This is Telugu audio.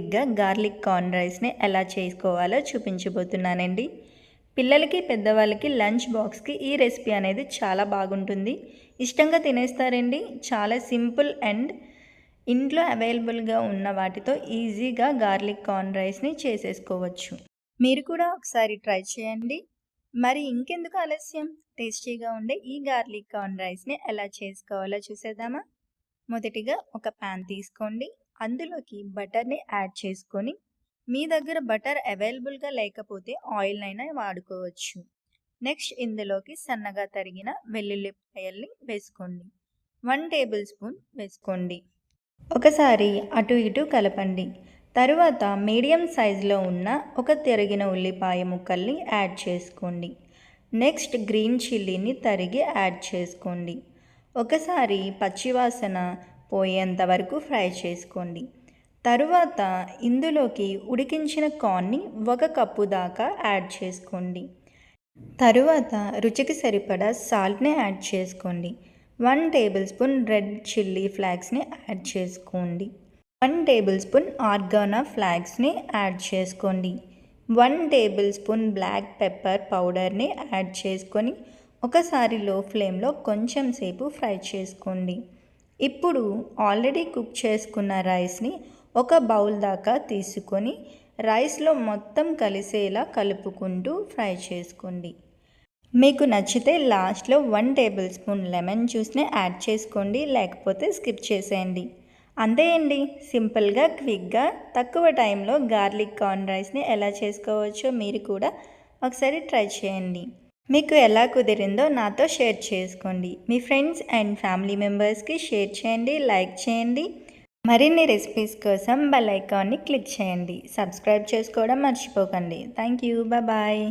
క్విక్గా గార్లిక్ కార్న్ రైస్ని ఎలా చేసుకోవాలో చూపించబోతున్నానండి. పిల్లలకి పెద్దవాళ్ళకి లంచ్ బాక్స్కి ఈ రెసిపీ అనేది చాలా బాగుంటుంది. ఇష్టంగా తినేస్తారండి. చాలా సింపుల్ అండ్ ఇంట్లో అవైలబుల్గా ఉన్న వాటితో ఈజీగా గార్లిక్ కార్న్ రైస్ని చేసేసుకోవచ్చు. మీరు కూడా ఒకసారి ట్రై చేయండి. మరి ఇంకెందుకు ఆలస్యం? టేస్టీగా ఉండే ఈ గార్లిక్ కార్న్ రైస్ని ఎలా చేసుకోవాలో చూసేద్దామా? మొదటిగా ఒక ప్యాన్ తీసుకోండి. అందులోకి బటర్ని యాడ్ చేసుకొని మీ దగ్గర బటర్ అవైలబుల్గా లేకపోతే ఆయిల్ అయినా వాడుకోవచ్చు. నెక్స్ట్ ఇందులోకి సన్నగా తరిగిన వెల్లుల్లిపాయల్ని వేసుకోండి. వన్ టేబుల్ స్పూన్ వేసుకోండి. ఒకసారి అటు ఇటు కలపండి. తరువాత మీడియం సైజులో ఉన్న ఒక తిరిగిన ఉల్లిపాయ ముక్కల్ని యాడ్ చేసుకోండి. నెక్స్ట్ గ్రీన్ చిల్లీని తరిగి యాడ్ చేసుకోండి. ఒకసారి పచ్చివాసన పోయేంత వరకు ఫ్రై చేసుకోండి. తరువాత ఇందులోకి ఉడికించిన కార్న్ని ఒక కప్పు దాకా యాడ్ చేసుకోండి. తరువాత రుచికి సరిపడా సాల్ట్ని యాడ్ చేసుకోండి. One table spoon red chilli ఫ్లాక్స్ని add చేసుకోండి. వన్ టేబుల్ స్పూన్ ఆర్గానా ఫ్లాక్స్ని యాడ్ చేసుకోండి. One table spoon black pepper పౌడర్ని యాడ్ చేసుకొని ఒకసారి లో ఫ్లేమ్లో కొంచెం సేపు ఫ్రై చేసుకోండి. ఇప్పుడు ఆల్రెడీ కుక్ చేసుకున్న రైస్ని ఒక బౌల్ దాకా తీసుకొని రైస్లో మొత్తం కలిసేలా కలుపుకుంటూ ఫ్రై చేసుకోండి. మీకు నచ్చితే లాస్ట్లో వన్ టేబుల్ స్పూన్ లెమన్ జ్యూస్ని యాడ్ చేసుకోండి లేకపోతే స్కిప్ చేసేయండి. అంతే అండి. సింపుల్గా క్విక్గా తక్కువ టైంలో గార్లిక్ కార్న్ రైస్ని ఎలా చేసుకోవచ్చో మీరు కూడా ఒకసారి ట్రై చేయండి. మీకు ఎలా కుదిరిందో నాతో షేర్ చేసుకోండి. మీ ఫ్రెండ్స్ అండ్ ఫ్యామిలీ మెంబర్స్కి షేర్ చేయండి లైక్ చేయండి. మరిన్ని రెసిపీస్ కోసం బెల్ ఐకాన్ని క్లిక్ చేయండి. సబ్స్క్రైబ్ చేసుకోవడం మర్చిపోకండి. Thank you bye.